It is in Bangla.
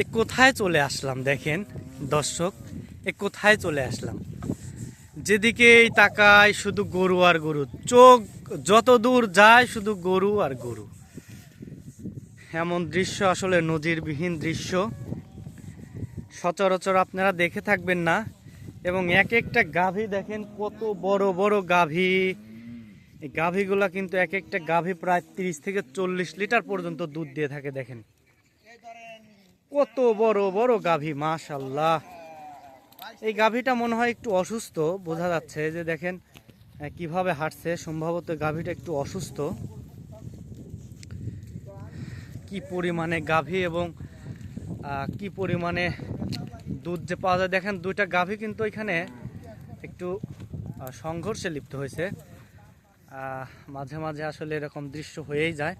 এ কোথায় চলে আসলাম দেখেন, দর্শক, এ কোথায় চলে আসলাম? যেদিকেই তাকায় শুধু গরু আর গরু, চোখ যত দূর যায় শুধু গরু আর গরু। এমন দৃশ্য আসলে নজিরবিহীন দৃশ্য। সচরাচর আপনারা দেখে থাকবেন না, এবং এক একটা গাভী দেখেন কত বড় বড় গাভী। এই গাভীগুলা কিন্তু এক একটা গাভী প্রায় তিরিশ থেকে চল্লিশ লিটার পর্যন্ত দুধ দিয়ে থাকে দেখেন। কত বড় বড় গাভী মাশাল্লাহ এই গাভীটা মনে হয় একটু অসুস্থ, বোঝা যাচ্ছে যে দেখেন কীভাবে হাঁটছে। সম্ভবত গাভীটা একটু অসুস্থ। কি পরিমাণে গাভী এবং কি পরিমাণে দুধ যে পাওয়া যায়। দেখেন, দুইটা গাভী কিন্তু এখানে একটু সংঘর্ষে লিপ্ত হয়েছে। মাঝে মাঝে আসলে এরকম দৃশ্য হয়েই যায়।